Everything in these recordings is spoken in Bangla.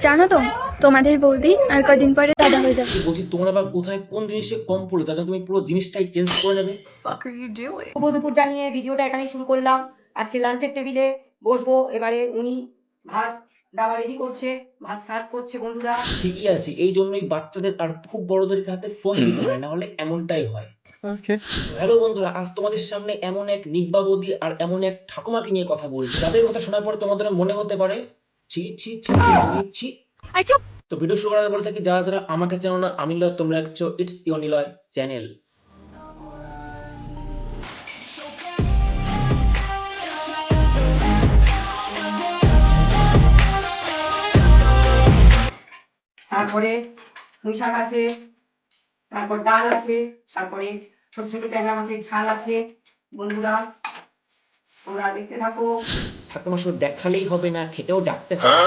জানো তো তোমাদের বৌদি আর কদিন পরে দাদা হয়ে যাবে। বলছি তোমরা আবার কোথায় কোন জিনিসে কম পড়ল? তার জন্য তুমি পুরো জিনিসটাই চেঞ্জ করে নেবে। শুভ দুপুর জানিয়ে ভিডিওটা এখানেই শুরু করলাম। আজকে লাঞ্চের টেবিলে বসবো। এবারে উনি ভাত দাওয়া রেডি করছে ভাত সার্ভ করছে বন্ধুরা। ঠিকই আছে এই জন্যই বাচ্চাদের আর খুব বড়দের হাতে ফোন দিতে হয় না হলে এমনটাই হয়। হ্যালো বন্ধুরা আজ তোমাদের সামনে এমন এক নিব্বাবতী আর এমন এক ঠাকুমাকে নিয়ে কথা বলছি তাদের কথা শোনার পর তোমাদের মনে হতে পারে ছি ছি ছি ছি, ছি তো ভিডিও শুরু করার বলে থাকি যারা যারা আমাকে চেনো না আমি লয় তোমরা একছো ইটস ইউ নিলয় চ্যানেল তারপরে পুঁই শাক আছে তারপর ডাল আছে তারপরে ছোট ছোট ট্যাংরা মাছের ঝাল আছে। বন্ধুরা তোমরা দেখতে থাকো। ঠাকুমা শুধু দেখালেই হবে না খেতেও ডাকতে হবে।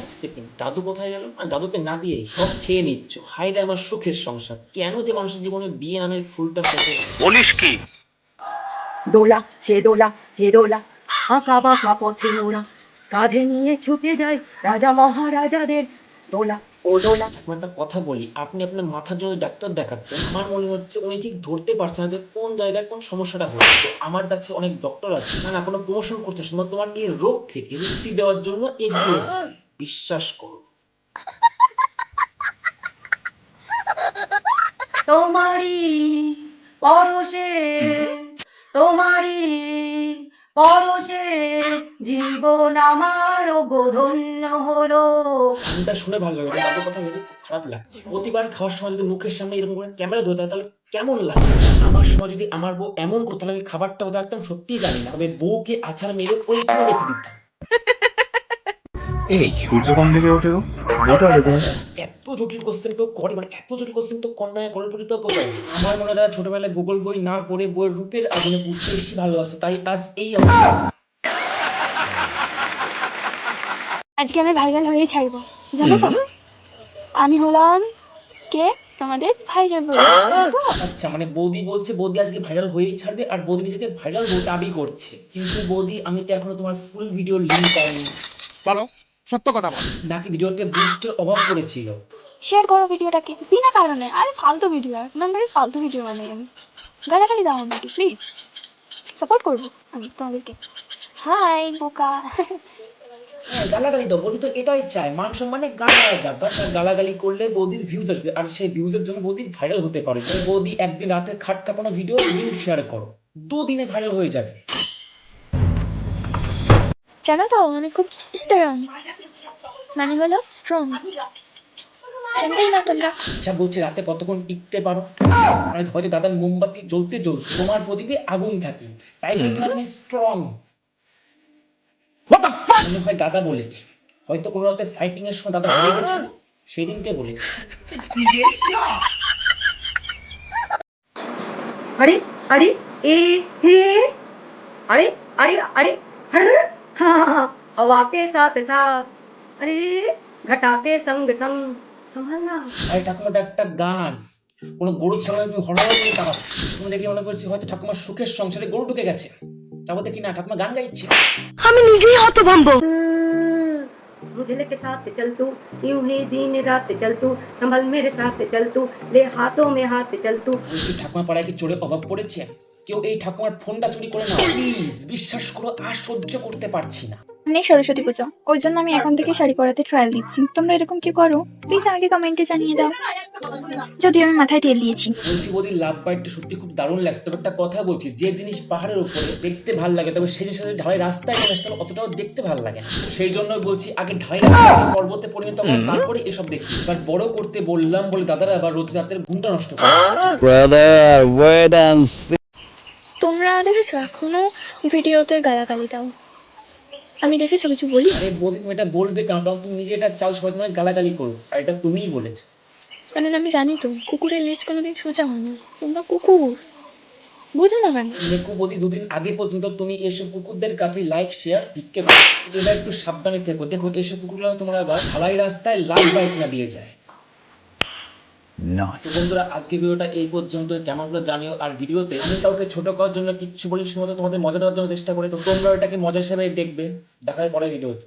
এক সেকেন্ড দাদু কোথায় গেল? আর দাদুকে না দিয়ে সব খেয়ে নিচ্ছ। হাই রে আমার সুখের সংসার। কেন যে মানুষের জীবনে বিয়ে নামের ফুলটা ফোটে? দোলা হে দোলা হে দোলা আঁকা বাঁকা পথে মোড়া কাঁধে নিয়ে ছুটে যায় রাজা মহারাজাদের দোলা। আমি একটা কথা বলি আপনি আপনার মাথার জন্য ডাক্তার দেখাচ্ছেন আমার মনে হচ্ছে উনি ঠিক ধরতে পারছেন না যে কোন জায়গায় কোন সমস্যাটা হচ্ছে। তো আমার কাছে অনেক ডক্টর আছে না না কোনো প্রমোশন করছে শুধু তোমার এই রোগ থেকে মুক্তি দেওয়ার জন্য এগিয়ে এসেছে। বিশ্বাস করো। তোমারি পরশে তোমারি পরশে জীবন আমার গোধন্য হলো। গানটা শুনে ভালো লাগে তাদের কথা ভেবে খারাপ লাগছে। প্রতিবার খাওয়ার সময় যদি মুখের সামনে এরকম করে ক্যামেরা ধরতে হয় তাহলে কেমন লাগে? আমার সময় যদি আমার বউ এমন করতো তাহলে আমি খাবারটা ওদের একদম সত্যিই জানি না। তবে বউকে আছাড় মেরে ওইখানে রেখে দিতাম এই সূর্য কোন দিকে ওঠে গো। ওটা এত জটিল কোশ্চেন কেউ করে মানে এত জটিল কোশ্চেন তো কন্যায় করে পড়ে তো করে। আমার মনে হয় ছোটবেলায় ভূগোল বই না পড়ে বইয়ের রূপের আগুনে পড়তে বেশি ভালোবাসে তাই আজ এই অবস্থা। আজকে আমি ভাইরাল হয়ে ছাড়বো জানো তো? আমি হলাম কে? তোমাদের ভাইরাল বৌদি আচ্ছা মানে বৌদি বলছে বৌদি আজকে ভাইরাল হয়েই ছাড়বে আর বৌদি নিজেকে ভাইরাল দাবি করছে। কিন্তু বৌদি আমি তো এখনও তোমার ফুল ভিডিও লিঙ্ক পাইনি। বলো সত্য কথা বল। নাকি ভিডিওতে বুস্টের অভাব পড়েছিল? শেয়ার করো ভিডিওটাকে। বিনা কারণে। আরে ফালতু ভিডিও এক নম্বরে ফালতু ভিডিও বানাই আমি। গালাগালি দাও আমাকে প্লিজ সাপোর্ট করব আমি তোমাদেরকে। হাই বোকা। হ্যাঁ গালাগালি তো বৌদি তো এটাই চায় মান সম্মানে গালাগালি যাক। গালাগালি করলে বৌদির ভিউজ আসবে। আর সেই ভিউজের জন্য বৌদি ভাইরাল হতে পারে। বৌদি একদিন রাতে খাট কাঁপানো ভিডিও লিঙ্ক শেয়ার করো। দুদিনে ভাইরাল হয়ে যাবে। জানো তো আমি খুব স্ট্রং মানে হলো স্ট্রং জানতেই না তোমরা আচ্ছা বলছি রাতে কতক্ষণ টিকতে পারো মানে হয়তো দাদার মোমবাতি জ্বলতে জ্বলতে তোমার প্রদীপে আগুন থাকে তাই বলতে না তুমি স্ট্রং মনে হয় দাদা বলেছে হয়তো কোনো রাতে ফাইটিং এর সময় দাদা হেরে গেছে সেদিনকে বলেছে अरे अरे ए हे अरे अरे अरे अरे हाँ हाँ, हाँ, हवा के साथ साथ अरे घटा के संग संग संभलना আর ঠাকুমাটা একটা গান কোনো গরু ছাগল তুমি হঠাৎ করে তাকাও তুমি দেখে মনে করছি হয়তো ঠাকুমার সুখের সংসারে গরু ঢুকে গেছে তারপর দেখি না ঠাকুমা গান গাইছে मुझे के साथ चल तू यूं ही दिन रात चल तू संभल मेरे साथ चल तू ले हाथों में हाथ चल तू বলছি ঠাকুমা পাড়ায় কি চোরে অভাব পড়েছে কেউ এই ঠাকুমার ফোনটা চুরি করে না প্লিজ বিশ্বাস করো আর সহ্য করতে পারছি না নেই সরস্বতী পুজো। ওই জন্য আমি এখন থেকে শাড়ি পরাতে ট্রায়াল দিচ্ছি। তোমরা এরকম কি করো? প্লিজ আগে কমেন্টে জানিয়ে দাও। যদিও আমি মাথায় তেল দিয়েছি। বলছি বৌদি লাভ বাইটটা সত্যি খুব দারুণ লাগছে। তবে একটা কথা বলছি যে জিনিস পাহাড়ের উপরে দেখতে ভালো লাগে তবে সেই জিনিস যদি ঢালাই রাস্তায় নিয়ে আসতে অতটাও দেখতে ভালো লাগে না। সেই জন্য বলছি আগে ঢালাই রাস্তা পর্বতে পরিণত করো তারপরে এসব দেখি। এবার বড় করতে বললাম বলে দাদারা আবার রোজ রাতের ঘুমটা নষ্ট করে। Wait and see. তোমরা দেখেছ এখনও ভিডিওতে গালাগালি দাও। আমি দেখেছ কিছু বলি। আরে বল- এটা বলবে কেন? কারণ তুমি নিজে এটা চাও সবাই তোমার গালাগালি করো আর এটা তুমিই বলেছ। কারণ আমি জানি তো কুকুরের লেজ কোনোদিন সোজা হয় না। তোমরা কুকুর। বুঝো না কেন? বৌদি দুদিন আগে পর্যন্ত তুমি এসব কুকুরদের কাছে লাইক শেয়ার ভিক্ষে করো। এটা একটু সাবধানে থেকো। দেখো এসব কুকুরগুলো তোমার আবার ঢালাই রাস্তায় লাল বাইক না দিয়ে যায়. তো বন্ধুরা আজকে ভিডিওটা এই পর্যন্ত কেমন করে জানিও। আর ভিডিওতে আমি কাউকে ছোট করার জন্য কিচ্ছু বলি শুধুমাত্র তোমাদের মজা দেওয়ার জন্য চেষ্টা করি, তো তোমরা এটাকে মজা হিসেবে দেখবে। দেখা হয় পরের ভিডিওতে।